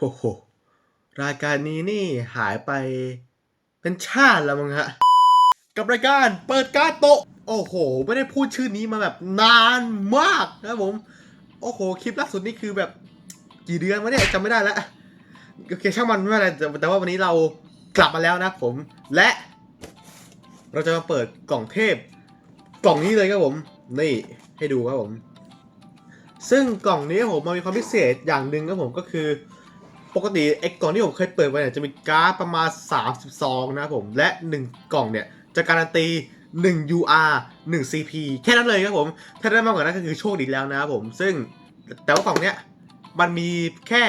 โอ้โหรายการนี้นี่หายไปเป็นชาติแล้วมั้งฮะ กับรายการเปิดการดโต๊ะโอ้โห ไม่ได้พูดชื่อนี้มาแบบนานมากนะผม โอ้โห คลิปล่าสุดนี่คือแบบกี่เดือนวะเนี่ยจำไม่ได้แล้วโอเคช่างมันไม่เป็นไรแต่ว่าวันนี้เรากลับมาแล้วนะผม และ เราจะมาเปิดกล่องเทพ กล่องนี้เลยครับผม นี่ให้ดูครับผม ซึ่งกล่องนี้ผมมันมีความพิเศษอย่างหนึ่งครับผมก็คือ ปกติไอ้กล่องที่ผมเคยเปิดไปเนี่ยจะมีการ์ดประมาณ30ซองนะครับผมและ 1 กล่องเนี่ยจะการันตี 1 UR 1 CP แค่นั้นเลยครับผม ถ้าได้มากกว่านั้นก็คือโชคดีแล้วนะครับผม ซึ่งแต่ว่ากล่องเนี้ยมันมีแค่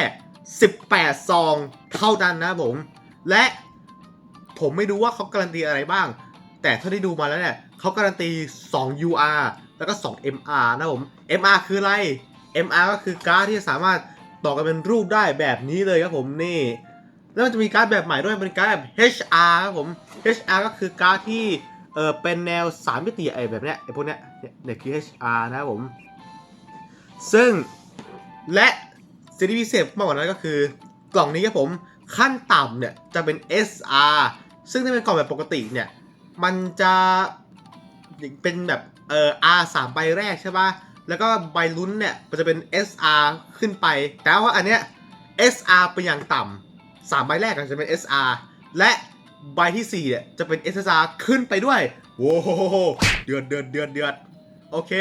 18 ซองเท่านั้นนะครับผม และผมไม่รู้ว่าเขาการันตีอะไรบ้าง แต่เท่าที่ดูมาแล้วเนี่ยเขาการันตี 2 UR แล้วก็ 2 MR นะครับผม MR คืออะไร MR ก็คือการ์ดที่สามารถ ต่อกันเป็นรูปได้แบบนี้เลยครับผมนี่ แล้วมันจะมีการ์ดแบบใหม่ด้วยเป็นการ์ดแบบ HR ครับผม HR ก็คือการ์ดที่เออเป็นแนวสามมิติไอ้แบบเนี้ยไอ้พวกเนี้ยเนี่ยเนี่ยคือ HR นะครับผม ซึ่งและสิ่งที่พิเศษมากกว่านั้นก็คือกล่องนี้ครับผมขั้นต่ำเนี่ยจะเป็น SR ซึ่งถ้าเป็นกล่องแบบปกติเนี่ย มันจะเป็นแบบเอ่อ R สามใบแรกใช่ปะ แล้วก็ใบลุ้นเนี่ยมันจะเป็น SR ขึ้นไป แต่ว่าอันเนี้ย SR เป็นอย่างต่ำสามใบแรกจะเป็น SR และใบที่4เนี่ยจะเป็น SSR ขึ้นไปด้วย โว้โหเดือดเดือดเดือดเดือดโอเค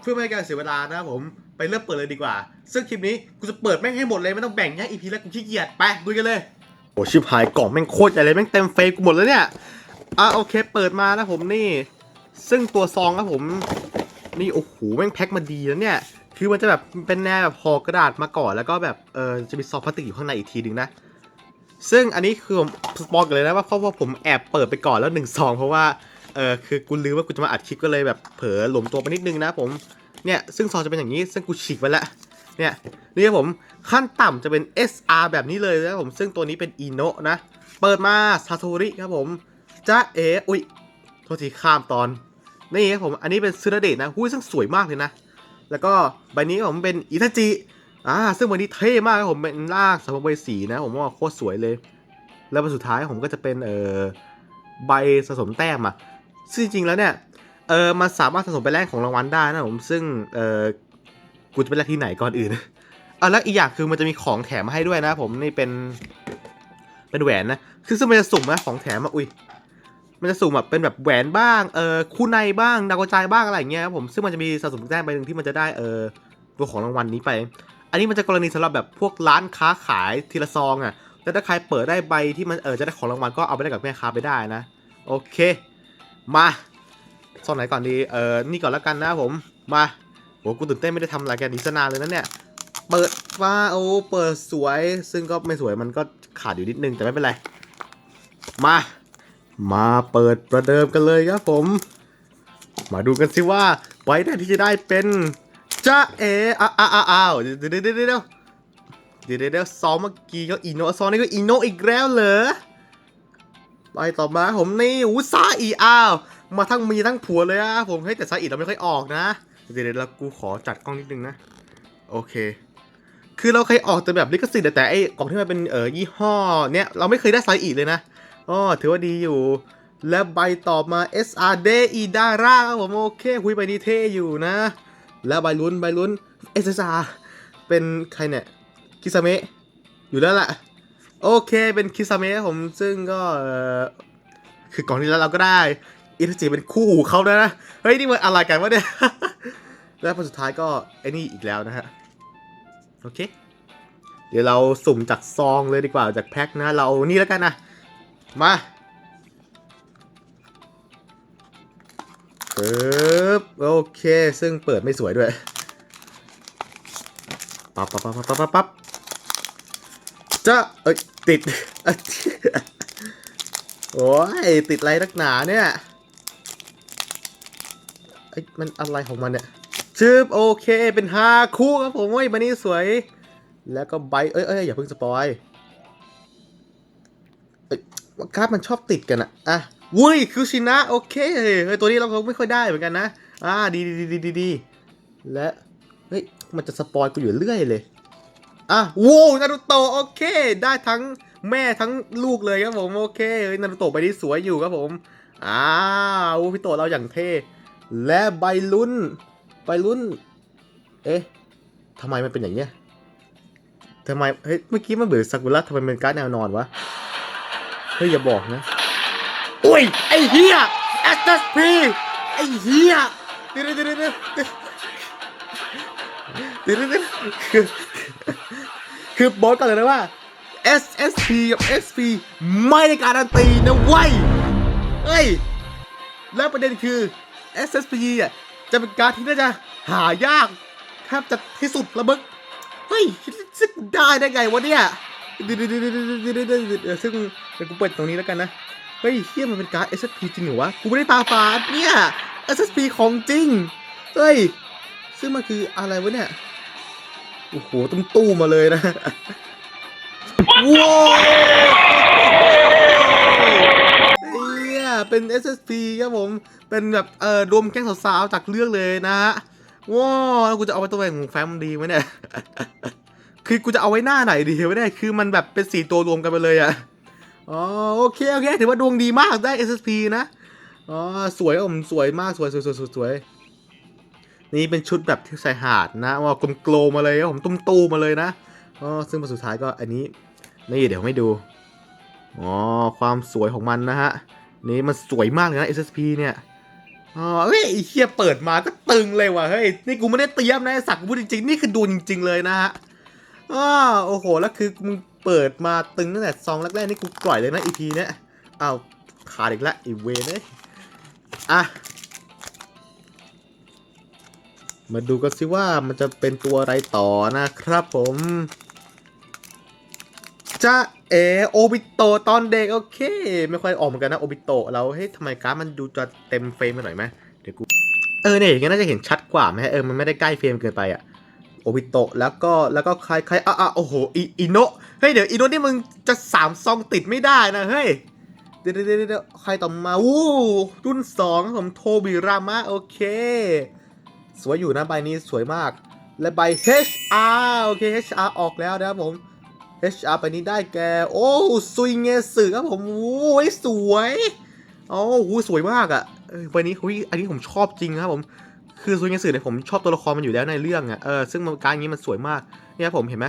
เพื่อไม่ให้การเสียเวลานะผมไปเริ่มเปิดเลยดีกว่า ซึ่งคลิปนี้กูจะเปิดแม่งให้หมดเลยไม่ต้องแบ่งแยกอีพีแล้วกูขี้เกียจไปดูกันเลยโอ้ชิบหายกล่องแม่งโคตรใหญ่เลยแม่งเต็มเฟซกูหมดแล้วเนี่ยอะโอเค เปิดมานะผมนี่ ซึ่งตัวซองครับผม นี่โอ้โหแม่งแพ็คมาดีแล้วเนี่ย คือมันจะแบบเป็นแนวแบบห่อกระดาษมาก่อนแล้วก็แบบเออจะมีซองพลาสติกอยู่ข้างในอีกทีหนึ่งนะ ซึ่งอันนี้คือผมสปอยกันเลยนะว่าเพราะว่าผมแอบเปิดไปก่อนแล้วหนึ่งซองเพราะว่าเออคือกูลืมว่ากูจะมาอัดคลิปก็เลยแบบเผลอหลวมตัวไปนิดนึงนะผมเนี่ยซึ่งซองจะเป็นอย่างนี้ซึ่งกูฉีกไปแล้วเนี่ยนี่ครับผมขั้นต่ำจะเป็น SR แบบนี้เลยนะผมซึ่งตัวนี้เป็นอีโนะนะ เปิดมาซาโทริครับผมจ้าเออุ้ยโทษทีข้ามตอน นี่ครับผมอันนี้เป็นซึนาเดะนะหุ้ยซึ่งสวยมากเลยนะ แล้วก็ใบนี้ผมเป็นอิทาจิอ่าซึ่งใบนี้เท่มากครับผมเป็นลากสัมภเวสีนะ ผมว่าโคตรสวยเลย แล้วใบสุดท้ายผมก็จะเป็นเอ่อใบสะสมแต้มอะซึ่งจริงๆแล้วเนี่ยเออมันสามารถสะสมไปแลกของรางวัลได้นะผมซึ่งเออกูจะไปแลกที่ไหนก่อนอื่นอะแล้วอีกอย่างคือมันจะมีของแถมมาให้ด้วยนะ ผมนี่เป็นเป็นแหวนนะคือซึ่งมันจะสุ่มนะของแถมอะอุ้ย มันจะสุ่มแบบเป็นแบบแหวนบ้าง เออคู่ในบ้างดาวกระจายบ้างอะไรอย่างเงี้ยครับผม ซึ่งมันจะมีสะสมแต้มใบหนึ่งที่มันจะได้เออตัวของรางวัลนี้ไป อันนี้มันจะกรณีสำหรับแบบพวกร้านค้าขายทีละซองอะแล้วถ้าใครเปิดได้ใบที่มันเออจะได้ของรางวัลก็เอาไปได้กับแม่ค้าไปได้นะ โอเค มาซองไหนก่อนดีเออนี่ก่อนแล้วกันนะผม มาโหกูตื่นเต้นไม่ได้ทำรายการนี้ซะนานเลยนะเนี่ยเปิดมาโอ้เปิดสวย ซึ่งก็ไม่สวยมันก็ขาดอยู่นิดนึงแต่ไม่เป็นไร มา มาเปิดประเดิมกันเลยครับผม มาดูกันสิว่าใบแรกที่จะได้เป็นจ้าเออ้าวอ้าวอ้าวอ้าวเดี๋ยวเดี๋ยวเดี๋ยวเดี๋ยวเดี๋ยวเดี๋ยวเดี๋ยวซองเมื่อกี้ก็อีโนะซองนี้ก็อีโนอีกแล้วเหรอใบต่อมาผมนี่อูซาอีอ้าวมาทั้งมีทั้งผัวเลยอะผมเฮ้แต่ซาอีเราไม่ค่อยออกนะเดี๋ยวเดี๋ยวเรากูขอจัดกล้องนิดนึงนะ โอเค คือเราเคยออกแต่แบบลิขสิทธิ์แต่ไอ้กล่องที่มันเป็นเออยี่ห้อเนี้ยเราไม่เคยได้ไซส์อีเลยนะ อ๋อถือว่าดีอยู่ และใบต่อมา SR d e d a r a ครับผมโอเค คุยใบนี้เท่อยู่นะ แล้วใบลุ้นใบลุ้น SSR เป็นใครเนี่ยคิซาเมะอยู่แล้วแหละโอเคเป็นคิซาเมะครับผมซึ่งก็คือกล่องที่แล้วเราก็ได้อิทาจิเป็นคู่หูเขาด้วยนะ เฮ้ย นี่มันอะไรกันวะเนี่ย แล้วผลสุดท้ายก็ไอ้นี่อีกแล้วนะฮะ โอเค เดี๋ยวเราสุ่มจากซองเลยดีกว่าจากแพ็คนะ เรานี่แล้วกันนะ มาปึ๊บโอเค ซึ่งเปิดไม่สวยด้วยปั๊บปั๊บปั๊บปั๊บปั๊บปั๊บจะเอ้ย ติด โอ้ย ติดอะไรนักหนาเนี่ยไอ้ยมันอะไรของมันเนี่ยชืบโอเค เป็นฮาคู่ครับผมเว้ยบันนี้สวย แล้วก็ใบเอ้ยเอ้ยอย่าเพิ่งสปอย การ์ดมันชอบติดกันอะอะวุ้ยคิวชินะโอเคเฮ้ยตัวนี้เราก็ไม่ค่อยได้เหมือนกันนะ อ่าดีดีดีดีดีและเฮ้ยมันจะสปอยกูอยู่เรื่อยเลย อะโว้วนารูโตะโอเค ได้ทั้งแม่ทั้งลูกเลยครับผมโอเคเฮ้ยนารูโตะใบนี้สวยอยู่ครับผมอ้าวพี่โตะเราอย่างเท่และใบลุ้นใบลุ้น เอ๊ะทำไมมันเป็นอย่างเงี้ยทำไมเฮ้ยเมื่อกี้มันเหมือซากุระทำไมเป็นการ์ดแนวนอนวะ ฮ้ยอย่าบอกนะโอ้ยไอ้เหี้ย SSP ไอ้เหี้ยเดี๋ยวเดี๋ยวเดี๋ยวเดี๋ยวเดี๋ยวเดี๋ยวคือคือบอกก่อนเลยนะว่า SSP กับ SP ไม่ได้การันตีนะเว้ยเอ้ย แล้วประเด็นคือ SSP อะจะเป็นการที่น่าจะหายากแทบจะที่สุดละมึกเฮ้ยซึ่ได้ได้ไงวะเนี่ย เดี๋ยวเดี๋ยวเดี๋ยวเดี๋ยวเดี๋ยวเดี๋ยวเดี๋ยวซึ่งเดี๋ยวกูเปิดตรงนี้แล้วกันนะ เฮ้ยเฮียมันเป็นการ์ด SSP จริงเหรอวะ กูไม่ได้ตาฝาดเนี่ย SSP ของจริง เฮ้ย ซึ่งมันคืออะไรวะเนี่ย โอ้โหตุ้มตู้มาเลยนะว้าวเฮียเป็น SSP ครับผม เป็นแบบเอ่อรวมแก๊งสาวๆจากเรื่องเลยนะฮะว้าวแล้วกูจะเอาไว้ตัวแหนของแฟมดีไหมเนี่ย คือกูจะเอาไว้หน้าไหนดีวะเนี่ยคือมันแบบเป็นสี่ตัวรวมกันไปเลยอะอ๋อโอเคโอเคถือว่าดวงดีมากได้ SSP นะอ๋อสวยครับผมสวยมากสวยสวยสวยสวยสวยนี่เป็นชุดแบบที่ใส่หาดนะว่ากลมโกลมมาเลยผมตุ้มตูมาเลยนะอ๋อซึ่งมาสุดท้ายก็อันนี้นี่เดี๋ยวให้ดูอ๋อความสวยของมันนะฮะนี่มันสวยมากเลยนะ SSP เนี่ยอ๋อเฮ้ยเฮียเปิดมาก็ตึงเลยว่ะเฮ้ยนี่กูไม่ได้เตรียมนะสักกูพูดจริงๆนี่คือดูจริง ๆ เลยนะฮะ อ๋อโอ้โห แล้วคือมึงเปิดมาตึงตั้งแต่ซองแรกๆนี่กูปล่อยเลยนะอีพีเนี้ยอ้าวขาดอีกแล้วอีเวนเลยอะ มาดูกันสิว่ามันจะเป็นตัวอะไรต่อนะครับผมจะเอโอบิโตตอนเด็กโอเค ไม่ค่อยออกเหมือนกันนะโอบิโตเราเฮ้ยทำไมการ์ดมันดูจะเต็มเฟรมไปหน่อยไหมเดี๋ยวกู เออเนี่ยอย่างงี้น่าจะเห็นชัดกว่าไหมเออมันไม่ได้ใกล้เฟรมเกินไปอะ โอบิโตะแล้วก็แล้วก็ใครใครอะอะโอ้โหอิอิโนะเฮ้ยเดี๋ยวอิโนะนี่มึงจะสามซองติดไม่ได้นะเฮ้ยเดี๋ยวเดี๋ยวเดี๋ยวใครต่อมาวู้รุ่นสองครับผมโทบิรามะโอเค สวยอยู่นะใบนี้สวยมาก และใบ HR โอเค HR ออกแล้วนะครับผม HR ใบนี้ได้แก โอ้ซุยเงสึครับผมโอ้ยสวยโอ้โหสวยมากอะ่ะใบนี้เฮ้ยอันนี้ผมชอบจริงครับผม คือซูเงสึเนี่ยผมชอบตัวละครมันอยู่แล้วในเรื่องอะ่ะเออซึ่งการงนี้มันสวยมากเนี่ยผมเห็นไหม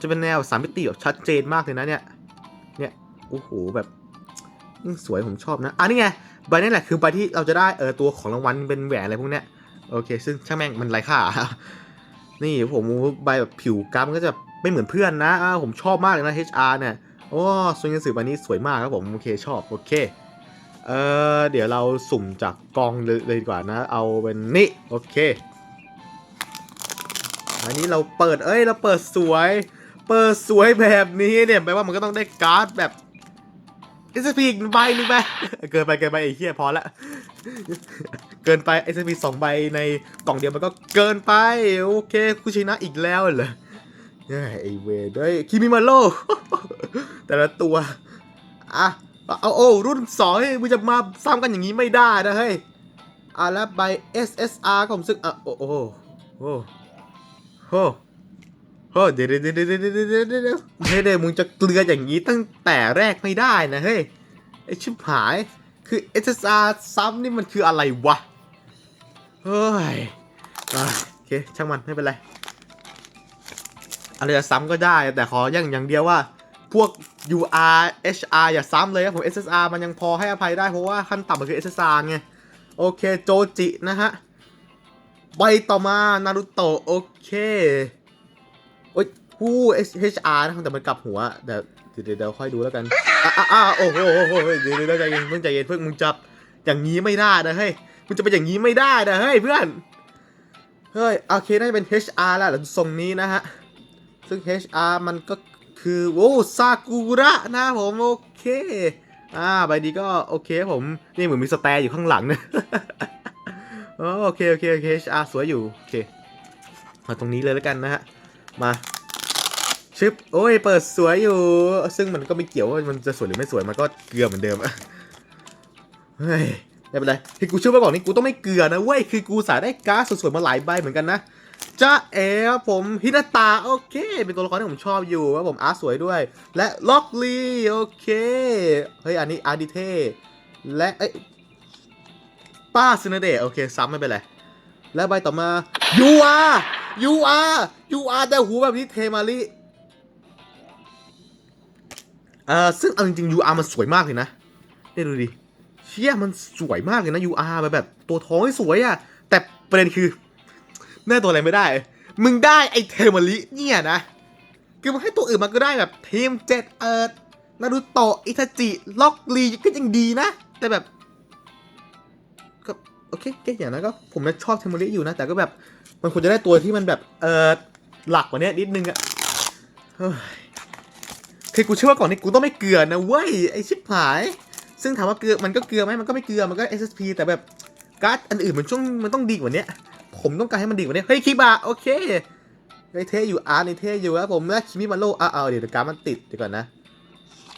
จะเป็นแนวสามมิติแบบชัดเจนมากเลยนะเนี่ยเนี่ยโอ้โหแบบสวยผมชอบนะอะนี่ไงใบนี้แหละคือใบที่เราจะได้เออตัวของรางวัลเป็นแหวนอะไรพวกเนี้ยโอเค ซึ่งช่างแม่งมันไร้ค่านี่ผมใบแบบผิวกราฟมันก็จะไม่เหมือนเพื่อนนะผมชอบมากเลยนะ HR เนี่ยโอ้ซูเงสึใบนี้สวยมากครับผมโอเคชอบโอเค เออเดี๋ยวเราสุ่มจากกองเลยเลยดีกว่านะ เอาเป็นนี่โอเค อันนี้เราเปิดเอ้ยเราเปิดสวย เปิดสวยแบบนี้เนี่ยแปลว่ามันก็ต้องได้การ์ดแบบ SCP อีกใบหนึงไปเกินไปเกินไปไอ้เหี้ยพอละเกินไป SCP สองใบในกล่องเดียวมันก็เกินไปโอเคคุชินะอีกแล้วเหรอเฮ้ยไอเวรเฮ้ยคิมิมาโลแต่ละตัวอะ เอาโอ้รุ่นสองยมึงจะมาซ้ำกันอย่างนี้ไม่ได้นะเฮ้ยอ่าแล้วใบ SSR ของซึ่งอะโอ้โอ้โหโหโอ้เดี๋ยวเดี๋ยวเดี๋ยวเดี๋ยวเดี๋ยวเดี๋ยวมึงจะเกลืออย่างนี้ตั้งแต่แรกไม่ได้นะเฮ้ยไอชิบหายคือ SSR ซ้ำนี่มันคืออะไรวะเฮ้ยโอเคช่างมันไม่เป็นไรอะไรจะซ้ำก็ได้แต่ขออย่างอย่างเดียวว่า พวก UR HR อย่าซ้ำเลยครับผม SSR มันยังพอให้อภัยได้เพราะว่าขั้นต่ำมันคือ SSR ไง โอเคโจจินะฮะ ใบต่อมา นารุโตะโอเค โอ้ยผู้ HR นะแต่มันกลับหัวเดี๋ยวเดี๋ยวเดี๋ยวค่อยดูแล้วกันอ่าอ่าโอ้โหโอ้โหเดี๋ยวเดี๋ยวใจเย็นเพิ่งใจเย็นเพิ่งมึงจับอย่างนี้ไม่ได้นะเฮ้ยมึงจะเป็นอย่างนี้ไม่ได้นะเฮ้ยเพื่อนเฮ้ยโอเคน่าจะเป็น HR แล้วหรือทรงนี้นะฮะ ซึ่ง HR มันก็ คือโอ้ซากุระนะผมโอเคอ่าใบนี้ก็โอเคผมนี่เหมือนมีสแตร์อยู่ข้างหลังนะอ๋อโอเคโอเคโอเค HR สวยอยู่โอเคมาตรงนี้เลยแล้วกันนะฮะมาชึบโอ้ยเปิดสวยอยู่ ซึ่งมันก็ไม่เกี่ยวว่ามันจะสวยหรือไม่สวยมันก็เกลือเหมือนเดิมอะเฮ้ยไม่เป็นไรที่กูเชื่อไว้ก่อนนี่กูต้องไม่เกลือนะเว้ยคือกูสายได้การ์ดสวยๆมาหลายใบเหมือนกันนะ จ้าเอ๋ครับผมฮินาตาโอเค เป็นตัวละครที่ผมชอบอยู่ครับผมอาร์สวยด้วย และล็อกลีโอเค เฮ้ย อันนี้อาร์ดิเทและเอ้ป้าซินาเดะโอเค ซ้ำไม่เป็นไร และใบต่อมายูอายูอายูอาแต่หูแบบนี้เทมาริเอ่อซึ่งเอาจริงๆ UR มันสวยมากเลยนะเนี่ยดูดิเชี่ยมันสวยมากเลยนะ UR แบบแบบตัวท้องสวยอะแต่ประเด็นคือ แน่ตัวอะไรไม่ได้ มึงได้ไอเทมาริเนี่ยนะ คือมันให้ตัวอื่นมันก็ได้แบบเทมเจ็ดเอิร์ดนารูโตะอิทาจิ ล็อกลีก็ยังดีนะ แต่แบบก็โอเคเก็อย่างนั้นก็ผมนะชอบเทมโมริอยู่นะ แต่ก็แบบมันควรจะได้ตัวที่มันแบบเออหลักกว่านี้นิดนึงอะเฮ้ยคือกูเชื่อว่าก่อนนี้กูต้องไม่เกลือนะเว้ยไอชิบหาย ซึ่งถามว่าเกลือมันก็เกลือไหมมันก็ไม่เกลือมันก็ SSP แต่แบบการ์ดอันอื่นมันช่วงมันต้องดีกว่านี้ ผมต้องการให้มันดีกว่านี้ เฮ้ยคิบะโอเคในเทอยู่อาร์ในเทอยู่ครับผมแล้วคิมิมาโร่อ่าเดี๋ยวเดี๋ยวการมันติดเดี๋ยวก่อนนะ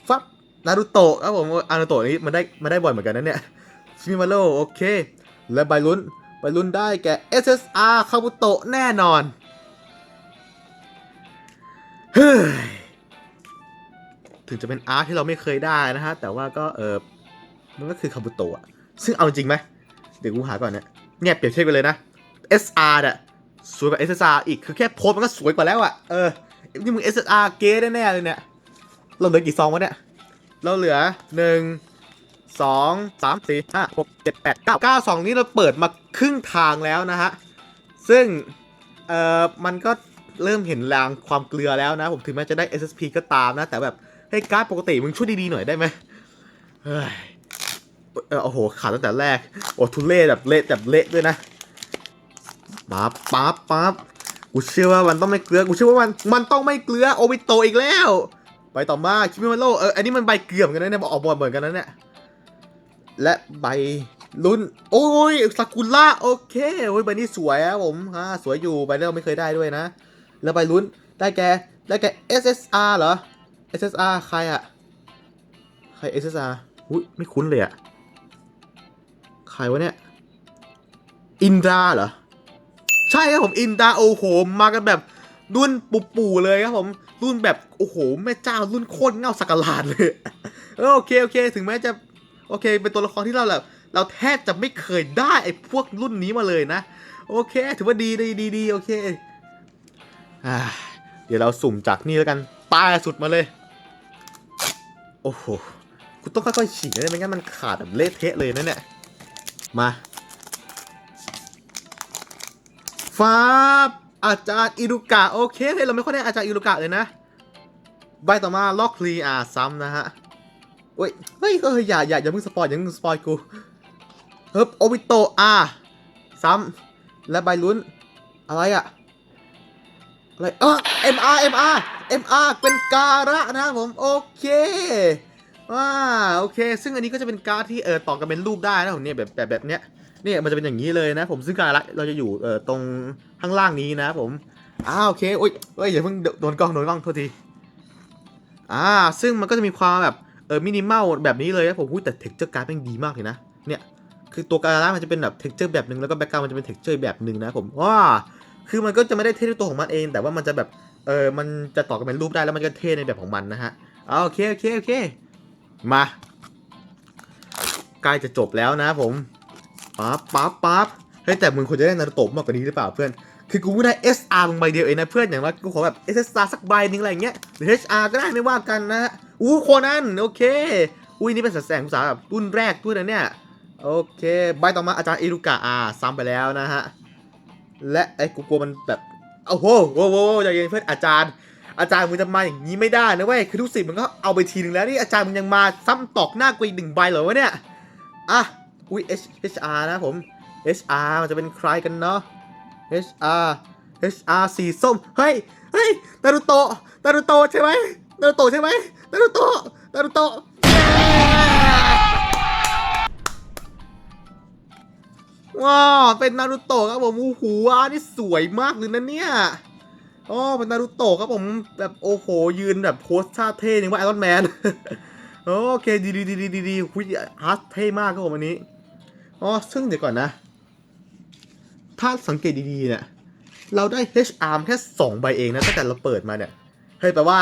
ฟับนารูโตะครับผมอานาโตะนี้มันได้มันได้บ่อยเหมือนกันนะเนี่ยคิมิมาโร่โอเค และใบลุ้นใบลุ้นได้แก่ SSR คาบุโตะแน่นอนเฮ้ยถึงจะเป็นอาร์ตที่เราไม่เคยได้นะฮะ แต่ว่าก็เออมันก็คือคาบุโตะอะซึ่งเอาจริงไหมเดี๋ยวกูหาก่อนเนี่ยเนี่ยเปรียบเทียบกันเลยนะ SR เนี่ยสวยกว่า SSR อีกคือแค่โพสมันก็สวยกว่าแล้วอะเออนี่มึง SSR เก๊แน่ๆเลยเนี่ยเราเหลือกี่ซองวะเนี่ยเราเหลือหนึ่งสองสามสี่ห้าหกเจ็ดแปดเก้าเก้าสองนี้เราเปิดมาครึ่งทางแล้วนะฮะซึ่งเอ่อมันก็เริ่มเห็นรางความเกลือแล้วนะ ผมถึงแม้จะได้ SSP ก็ตามนะ แต่แบบให้การ์ดปกติมึงช่วยดีๆหน่อยได้ไหมเฮ้ยเออโอ้โหขาดตั้งแต่แรก โอ้ทุเล่แบบเละแบบเละด้วยนะ ปั๊บปั๊บปั๊บกูเชื่อว่ามันต้องไม่เกลือ กูเชื่อว่ามัน มันต้องไม่เกลือ โอบิโตอีกแล้ว ไปต่อมา คิมิมาโร่เออ อันนี้มันใบเกลือเหมือนกันนะเนี่ยออกบอลเหมือนกันนะเนี่ย และใบลุ้น โอ้ยซากุระโอเค โอ้ย ใบนี้สวยอะผมฮะสวยอยู่ ใบเราไม่เคยได้ด้วยนะ แล้วใบลุ้น ได้แก ได้แก SSR เหรอ SSR ใครอะใคร SSR อุ้ยไม่คุ้นเลยอะใครวะเนี่ย อินดาเหรอ ช่ครับผมอินดาโอ้โหมากันแบบรุ่นปู่ๆเลยครับผมรุ่นแบบโอ้โหแม่เจ้ารุ่นโคตรเงาสักการาดเลยโอเคโอเค ถึงแม้จะโอเค เป็นตัวละครที่เราแบบเราแทบจะไม่เคยได้ไอ้พวกรุ่นนี้มาเลยนะ โอเค ถือว่าดีดีดีดีโอเคอเดี๋ยวเราสุ่มจากนี่แล้วกันป้ายสุดมาเลย โอ้โหคุณต้องค่อยๆฉีกนะไม่งั้นมันขาดแบบเละเทะเลยนะเนี่ยมา ฟ้าบอาจารย์อิรุกะโอเคเฮ้ยเราไม่ค่อยได้อาจารย์อิรุกะเลยนะ ใบต่อมาล็อกคลีอาซ้ำนะฮะเฮ้ยเฮ้ยเฮ้ยอย่าอย่าอย่าเพิ่งสปอยอย่าเพิ่งสปอยกูเฮ้ยโอบิโตอาซ้ำและใบลุ้น อะไรอะอะไรเออ MR MR MR เป็นการะนะผมโอเคว้าโอเค ซึ่งอันนี้ก็จะเป็นการ์ดที่เออต่อกันเป็นรูปได้นะผมเนี่ยแบบแบบแบบเนี้ย เนี่ยมันจะเป็นอย่างนี้เลยนะ ผมซึ่งการะเราจะอยู่เออตรงข้างล่างนี้นะ ผมอ้าโอเคโอ้ยเอ้ยอย่าเพิ่งโดนกล้องโดนกล้องโทษทีอ่าซึ่งมันก็จะมีความแบบเออมินิมอลแบบนี้เลยนะผมพูดแต่เท็กเจอร์การ์ดแม่งดีมากเลยนะเนี่ยคือตัวการ์ดมันจะเป็นแบบเท็กเจอร์แบบหนึ่งแล้วก็แบ็กกราวมันจะเป็นเท็กเจอร์แบบหนึ่งนะผมว้าคือมันก็จะไม่ได้เท่ด้วยตัวของมันเอง แต่ว่ามันจะแบบเออมันจะต่อกันเป็นรูปได้แล้วมันก็เท่ในแบบของมันนะฮะเอาโอเคโอเคโอเคมาใกล้จะจบแล้วนะผม ปั๊บปั๊บปั๊บเฮ้ยแต่มึงควรจะได้นารูโตะมากกว่านี้หรือเปล่าเพื่อน คือกูได้ SR มึงใบเดียวเองนะเพื่อนอย่างว่ากูขอแบบ SSR สักใบหนึงอะไรเงี้ยหรือ HR ก็ได้ไม่ว่ากันนะอู้โคนันโอเค อุ้ยนี่เป็นแสงภาษาแบบรุ่นแรกด้วยนะเนี่ยโอเคใบต่อมาอาจารย์อิรุกะอ่าซ้ำไปแล้วนะฮะและไอ้กูกลัวมันแบบโอ้โหโว้โหใจเย็นเพื่อนอาจารย์ อาจารย์มึงจะมาอย่างนี้ไม่ได้นะเว้ยคือทุกสิ่งมันก็เอาไปทีนึงแล้วนี่อาจารย์มึงยังมาซ้ำตอกหน้ากูอีกหนึ่งใบเหรอวะเนี่ยอะ อุ้ย H HR นะผม HR มันจะเป็นใครกันเนาะ HR HR สีส้ม เฮ้ย เฮ้ยนารูโตะนารูโตะใช่ไหมนารูโตะใช่ไหมนารูโตะนารูโตะว้าวเป็นนารูโตะครับผมโอ้โหอันนี่สวยมากเลยนะเนี่ยอ๋อเป็นนารูโตะครับผมแบบโอ้โหยืนแบบโพสท่าเท่นึงว่าไอรอนแมนโอเคดีดีดีดีดีดีคุยอาร์เท่มากครับผมอันนี้ อ๋อ ซึ่งเดี๋ยวก่อนนะ ถ้าสังเกตดีๆเนี่ย เราได้ HR แค่สองใบเองนะ ตั้งแต่เราเปิดมาเนี่ย เฮ้ยแปลว่า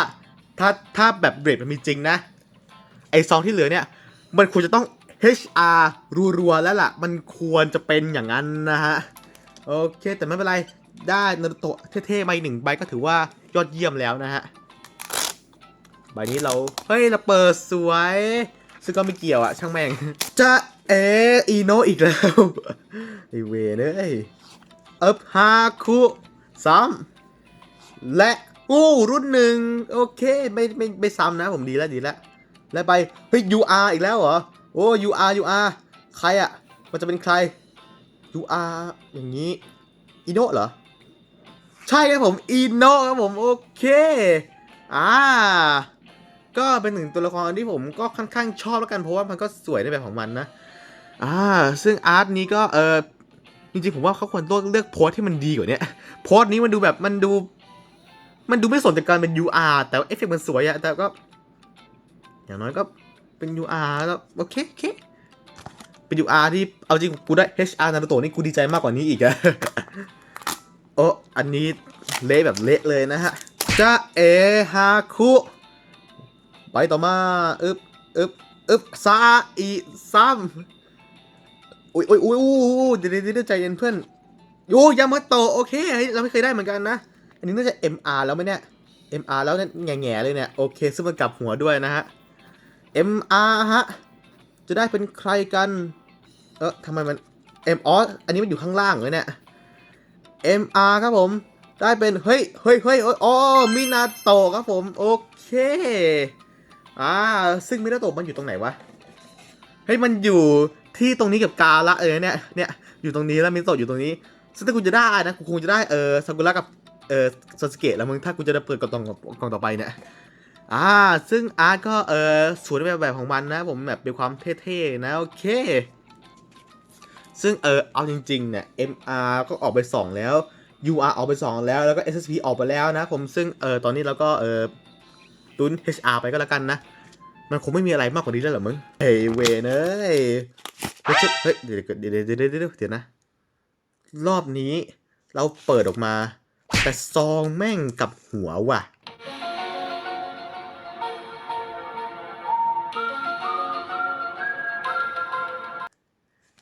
ถ้า ถ้าแบบเบรทมันมีจริงนะ ไอซองที่เหลือเนี่ย มันควรจะต้อง HR รัวๆแล้วล่ะ มันควรจะเป็นอย่างนั้นนะฮะ โอเค แต่ไม่เป็นไร ได้นารุโตะเท่ๆมาหนึ่งใบก็ถือว่ายอดเยี่ยมแล้วนะฮะ ใบนี้เรา เฮ้ย เราเปิดสวย ซึ่งก็ไม่เกี่ยวอะช่างแม่ง จะเออีโนอีกแล้วไอเวเนยเอิบฮาคุซ้ำและอู้รุ่นหนึ่งโอเคไม่ไม่ไม่ซ้ำนะผมดีแล้วดีแล้วแล้วไปเฮ้ย UR อีกแล้วเหรอ โอ้ UR UR ใครอะมันจะเป็นใคร UR อย่างนี้อีโนเหรอ ใช่ครับผมอีโนครับผม โอเค อ่า ก็เป็นหนึ่งตัวละครที่ผมก็ค่อนข้างชอบแล้วกันเพราะว่ามันก็สวยในแบบของมันนะ อ่า ซึ่งอาร์ตนี้ก็เออจริงๆผมว่าเขาควรเลือกเลือกโพสที่มันดีกว่านี้โพสนี้มันดูแบบมันดู มันดูไม่สนจากการเป็น UR แต่ว่าเอฟเฟกต์มันสวยอะแต่ก็ อย่างน้อยก็เป็น UR แล้วโอเคโอเคเป็น UR ที่เอาจริงกูได้ HR นารูโตะนี่กูดีใจมากกว่านี้อีกอะโอ้อันนี้เละแบบเละเลยนะฮะจะเอฮาคุ ไปต่อมาอึบอึบอึบซาอีซัมอุ้ยอุ้ยอุ้ยอุ้ยเดี๋ยวเดี๋ยวใจเย็นเพื่อนโยยามาโตโอเคเฮ้ยเราไม่เคยได้เหมือนกันนะ อันนี้น่าจะ MR แล้วไหมเนี่ย MR แล้วเนี่ยแง่ๆเลยเนี่ย โอเค ซึ่งมันกลับหัวด้วยนะฮะ MR ฮะ จะได้เป็นใครกัน เออทำไมมัน M อ๋ออันนี้มันอยู่ข้างล่างเลยเนี่ย MR ครับผม ได้เป็น เฮ้ย เฮ้ยเฮ้ยอ๋อมินาโตครับผม โอเค อ่าซึ่งมินาโตะมันอยู่ตรงไหนวะเฮ้ยมันอยู่ที่ตรงนี้กับกาละเออเนี่ยเนี่ยอยู่ตรงนี้แล้วมินาโตะอยู่ตรงนี้ซึ่งถ้ากูจะได้นะกูคงจะได้เออซากุระกับเออซาสเกะแล้วมึงถ้ากูจะได้เปิดกล่องต่อกล่องต่อไปเนี่ยอ่าซึ่งอาร์ตก็เออสวยในแบบแบบของมันนะ ผมแบบเป็นความเท่ๆนะโอเค ซึ่งเออเอาจริงๆเนี่ย MR ก็ออกไป 2 แล้ว UR ออกไป 2 แล้วแล้วก็ SSP ออกไปแล้วนะ ผมซึ่งเออตอนนี้เราก็เออตุน HR ไปก็แล้วกันนะ มันคงไม่มีอะไรมากกว่านี้แล้วเหรอมึงเฮ้ยเวยเนยเฮ้ยเฮ้ยเดี๋ยวเดี๋ยวเดี๋ยวเดี๋ยวเดี๋ยวเดี๋ยวนะ รอบนี้เราเปิดออกมา แต่ซองแม่งกับหัวว่ะ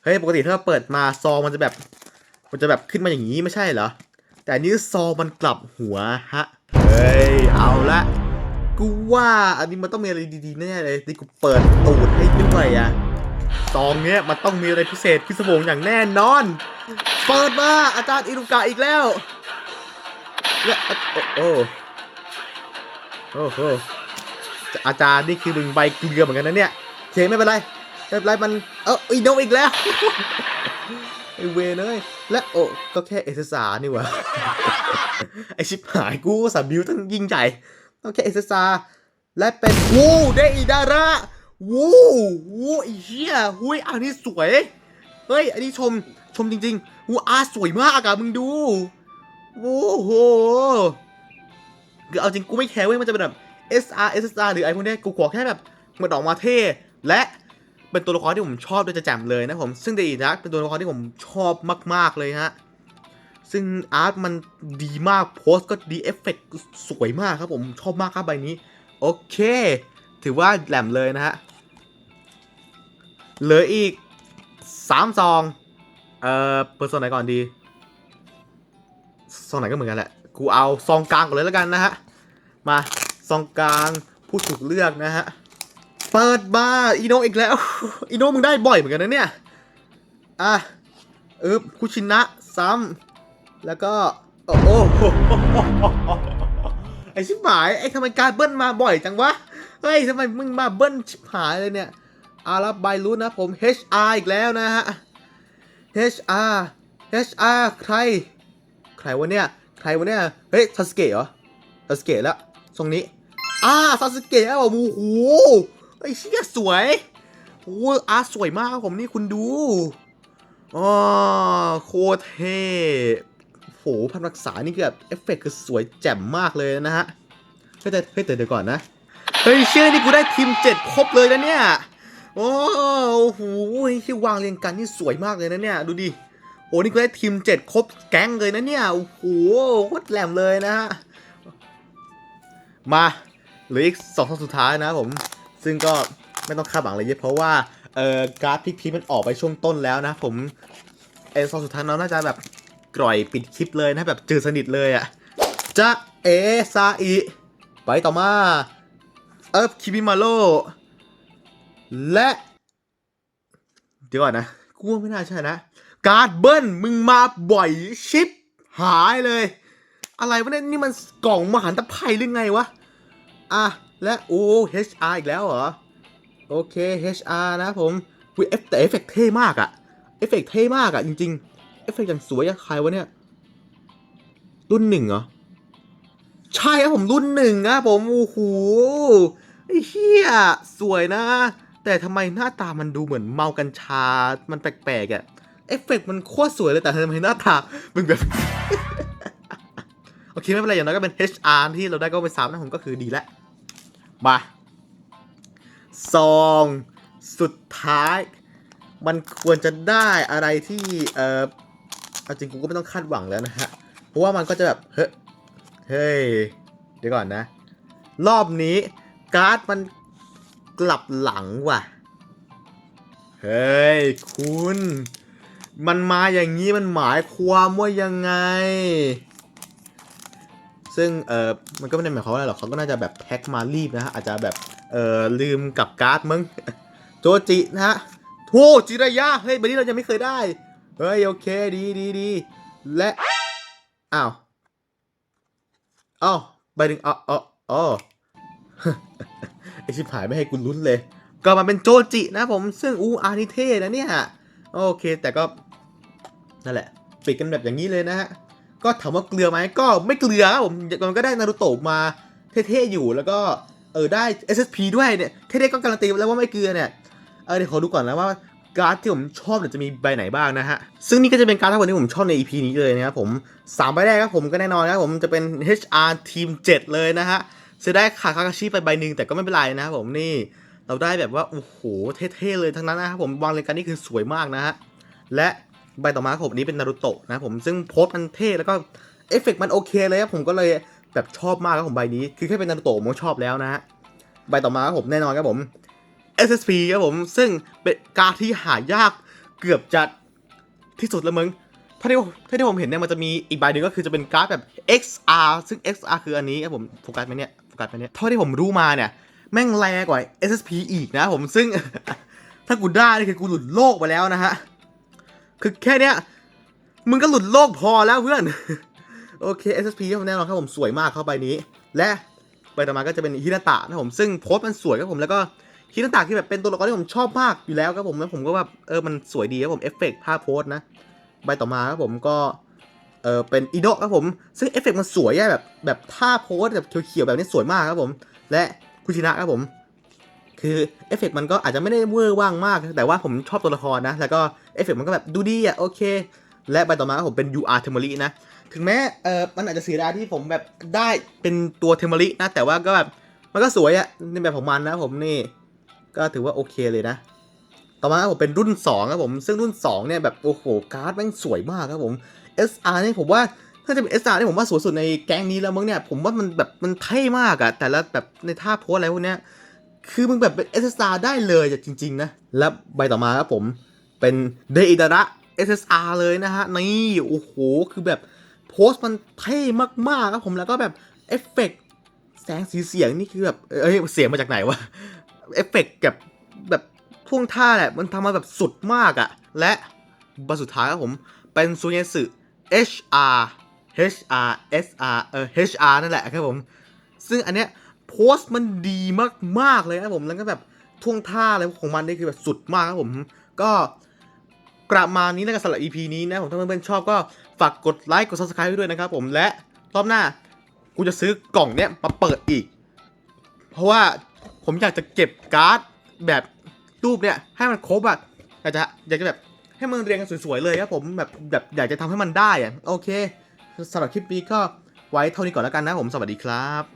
เฮ้ยปกติถ้าเปิดมาซองมันจะแบบ มันจะแบบขึ้นมาอย่างนี้ไม่ใช่เหรอ แต่อันนี้ซองมันกลับหัวฮะ เฮ้ย เอาละ กูว่าอันนี้มันต้องมีอะไรดีๆแน่เลยที่กูเปิดตูดให้ด้วยอะซองเนี้ยมันต้องมีอะไรพิเศษพิศวงอย่างแน่นอน เปิดมาอาจารย์อิรุกะอีกแล้วและโอ้โอ้โอ้โหอาจารย์นี่คือมึงใบเกลือเหมือนกันนะเนี่ยเคไม่เป็นไรไม่เป็นไรมันเอออีโนอีกแล้วไอเวเอ้ยและโอ้ก็แค่เอเซสานี่หวะไอชิบหายกูสาบิวตั้งยิ่งใหญ่ ก็แค่เอเซสาและเป็นวูได้อีดาระวูวูไอเหี้ยหุยอันนี้สวย เฮ้ย อันนี้ชมชมจริงๆวูอาสวยมากอะมึงดูโอ้โหคือเอาจริงกูไม่แคร์เว้ยมันจะเป็นแบบ SR SSR หรือไอพวกนี้กูขอแค่แบบมันออกมาเท่และเป็นตัวละครที่ผมชอบด้วยจะแจ่มเลยนะผมซึ่งเดอีนักเป็นตัวละครที่ผมชอบมาก ๆเลยฮะ ซึ่งอาร์ตมันดีมากโพสก็ดีเอฟเฟกสวยมากครับผมชอบมากครับใบนี้ โอเค ถือว่าแหลมเลยนะฮะ เหลืออีกสามซอง เอ่อเปิดซองไหนก่อนดี ซองไหนก็เหมือนกันแหละ กูเอาซองกลางก่อนเลยแล้วกันนะฮะ มาซองกลางผู้ถูกเลือกนะฮะ เปิดมาอีโนอีกแล้ว อีโนมึงได้บ่อยเหมือนกันนะเนี่ย อะเอึบคุชินะซ้ำ แล้วก็ โอ้โหไอชิบหายไอทำไมการเบิ้ลมาบ่อยจังวะ เฮ้ยทำไมมึงมาเบิ้ลชิบหายเลยเนี่ยอารับใบรู้นะผม HR อีกแล้วนะฮะ HR HR ใคร ใครวะเนี่ย ใครวะเนี่ย เฮ้ยซาสเกะเหรอซาสเกะแล้วทรงนี้อ่าซาสเกะอะโอ้โหไอ้เชี่ยสวยโอ้อาร์สวยมากครับผมนี่คุณดูอ๋อโคตรเท่ โหพันรักษานี่คือแบบเอฟเฟกต์คือสวยแจ่มมากเลยนะฮะเฮ้ยแต่เฮ้ยแต่เดี๋ยวก่อนนะเฮ้ยเชื่อนี่กูได้ทีมเจ็ดครบเลยนะเนี่ยโอ้โหที่วางเรียงกันนี่สวยมากเลยนะเนี่ยดูดิโอ้นี่ก็ได้ทีมเจ็ดครบแก๊งเลยนะเนี่ยโอ้โหโคตรแหลมเลยนะฮะมาหลืออีกสองซองสุดท้ายนะผมซึ่งก็ไม่ต้องคาดหวังอะไรเยอะเพราะว่าเอ่อการ์ดพิกพีมันออกไปช่วงต้นแล้วนะผมเอซองสุดท้ายเราน่าจะแบบ กร่อยปิดคลิปเลยนะแบบจืดสนิทเลยอะ่ะจะเอซาอิไปต่อมาเอิฟคิบิมาโลและ เดี๋ยวก่อนนะกูว่าไม่น่าใช่นะ การ์ดเบิ้ลมึงมาบ่อยชิปหายเลย อะไรวะเนี่ยนี่มันกล่องมหันตภัยหรือไงวะ อะ และโอ้ HR อีกแล้วเหรอ โอเค HR นะผมวิเอฟแต่เอฟเฟกต์เท่มากอะเอฟเฟกต์เท่มากอะจริง ๆ เอฟเฟกต์อย่างสวยอะใครวะเนี่ย รุ่นหนึ่งเหรอ ใช่ครับผมรุ่นหนึ่งนะผม โอ้โหไอ้เหี้ยสวยนะ แต่ทำไมหน้าตามันดูเหมือนเมากัญชา มันแปลกๆอะเอฟเฟกต์มันโคตรสวยเลยแต่ทำไมหน้าตามันแบบ โอเค ไม่เป็นไรอย่างน้อยก็เป็น HR ที่เราได้ก็ไปซ้ำนะผมก็คือดีแล้วมาซองสุดท้าย มันควรจะได้อะไรที่เออ เอาจริงกูก็ไม่ต้องคาดหวังแล้วนะฮะ เพราะว่ามันก็จะแบบ เฮ้ยเฮ้ยเดี๋ยวก่อนนะ รอบนี้การ์ดมันกลับหลังว่ะ เฮ้ย คุณ มันมาอย่างนี้มันหมายความว่ายังไง ซึ่งเออมันก็ไม่ได้หมายความว่าอะไรหรอกเขาก็น่าจะแบบแพ็คมารีบนะฮะ อาจจะแบบเออลืมกับการ์ดมึง โจจินะฮะโทจิระยะ เฮ้ยใบนี้เรายังไม่เคยได้ เฮ้ยโอเคดีดีดีและอ้าวอ้าวใบหนึ่งอ๋ออ๋ออ๋อไอชิบหายไม่ให้กูลุ้นเลย ก็มาเป็นโจจินะผมซึ่งอูอานิเท่นะเนี่ยโอเคแต่ก็นั่นแหละ ปิดกันแบบอย่างนี้เลยนะฮะก็ถามว่าเกลือไหมก็ไม่เกลือครับผมมันก็ได้นารูโตะมาเท่ๆอยู่แล้วก็เออได้ SSP ด้วยเนี่ยแค่นี้ก็การันตีแล้วว่าไม่เกลือเนี่ยเออเดี๋ยวขอดูก่อนนะว่า การ์ดที่ผมชอบเนี่ยจะมีใบไหนบ้างนะฮะ ซึ่งนี่ก็จะเป็นการ์ดทั้งหมดที่ผมชอบใน EP นี้เลยนะครับผมสามใบแรกครับผมก็แน่นอนนะครับผมจะเป็น HR ทีม 7 เลยนะฮะจะได้ขาคาคาชิไปใบหนึ่งแต่ก็ไม่เป็นไรนะครับผมนี่เราได้แบบว่าโอ้โหเท่ๆเลยทั้งนั้นนะครับผมวางเลยกันนี่คือสวยมากนะฮะและใบต่อมาครับผมนี้เป็นนารูโตะนะผมซึ่งโพสมันเท่แล้วก็เอฟเฟกต์มันโอเคเลยครับผมก็เลยแบบชอบมากครับผมใบนี้ คือแค่เป็นนารูโตะผมก็ชอบแล้วนะฮะใบต่อมาครับผมแน่นอนครับผม SSP ครับผม ซึ่งเป็นการดที่หายากเกือบจะที่สุดแล้วมึงเท่าที่เท่าที่ผมเห็นเนี่ยมันจะมีอีกใบหนึ่งก็คือจะเป็นการ์ดแบบ XR ซึ่ง XR คืออันนี้ครับผมโฟกัสไหมเนี่ยโฟกัสไหมเนี่ยเท่าที่ผมรู้มาเนี่ย แม่งแรงกว่า SSP อีกนะผมซึ่ง ถ้ากูได้นี่คือกูหลุดโลกไปแล้วนะฮะ คือแค่เนี้ยมึงก็หลุดโลกพอแล้วเพื่อน โอเค SSP ครับแน่นอนครับผมสวยมากเข้าใบนี้ และใบต่อมาก็จะเป็นฮินาตะนะผมซึ่งโพสต์มันสวยครับผมแล้วก็ ฮินาตะที่แบบเป็นตัวละครที่ผมชอบมากอยู่แล้วครับผมแล้วผมก็แบบเออมันสวยดีครับผมเอฟเฟกต์ภาพโพสนะใบต่อมาครับผมก็เออเป็นอีโดครับผม ซึ่งเอฟเฟกต์มันสวยแบบแบบท่าโพสแบบเขียวๆแบบนี้สวยมากครับผม และคุชินะครับผม คือเอฟเฟกต์มันก็อาจจะไม่ได้เวอร์ว่างมาก แต่ว่าผมชอบตัวละครนะ แล้วก็เอฟเฟกต์มันก็แบบดูดีอะโอเค และใบต่อมาครับผมเป็น UR t e m o r i นะ ถึงแม้เออมันอาจจะเสียดายที่ผมแบบได้เป็นตัวเทม o r i นะ แต่ว่าก็แบบมันก็สวยอะในแบบของมันนะผมนี่ ก็ถือว่าโอเคเลยนะ ต่อมาครับผมเป็นรุ่น2ครับผม ซึ่งรุ่น 2 เนี่ยแบบโอ้โหการ์ดแม่งสวยมากครับผม SR เนี่ยผมว่าถ้าจะเป็น SR เนี่ยผมว่าสวยสุดในแก๊งนี้แล้วมั้งเนี่ยผมว่ามันแบบมันเท่มากอะแต่ละแบบในท่าโพสอะไรพวกเนี้ยคือมึงแบบเป็น SSR ได้เลยอะจริง ๆ นะ แล้วใบต่อมาครับผมเป็นเดอิดาระ SSR เลยนะฮะนี่โอ้โหคือแบบโพสมันเท่มากๆครับผมแล้วก็แบบเอฟเฟกต์แสงสีเสียงนี่คือแบบเอ้ยเสียงมาจากไหนวะ เอฟเฟกต์กับแบบท่วงท่าแหละมันทำมาแบบสุดมากอะและใบสุดท้ายครับผม เป็นซูเนสึ HR HR SR เออ HR นั่นแหละครับผม ซึ่งอันเนี้ยโพสต์มันดีมาก ๆ เลยครับผม แล้วก็แบบท่วงท่าอะไรของมันนี่คือแบบสุดมากครับผม ก็กลับมานี้แล้วกันสำหรับ EP นี้นะผมถ้าเพื่อนๆชอบก็ฝากกดไลค์กด subscribe ไว้ด้วยนะครับผมและรอบหน้ากูจะซื้อกล่องเนี้ยมาเปิดอีก เพราะว่า ผมอยากจะเก็บการ์ดแบบรูปเนี่ยให้มันครบอะอยากจะอยากจะแบบให้มันเรียงกันสวยๆเลยครับผมแบบแบบอยากจะทำให้มันได้อะโอเคสำหรับคลิปนี้ก็ไว้เท่านี้ก่อนแล้วกันนะผมสวัสดีครับ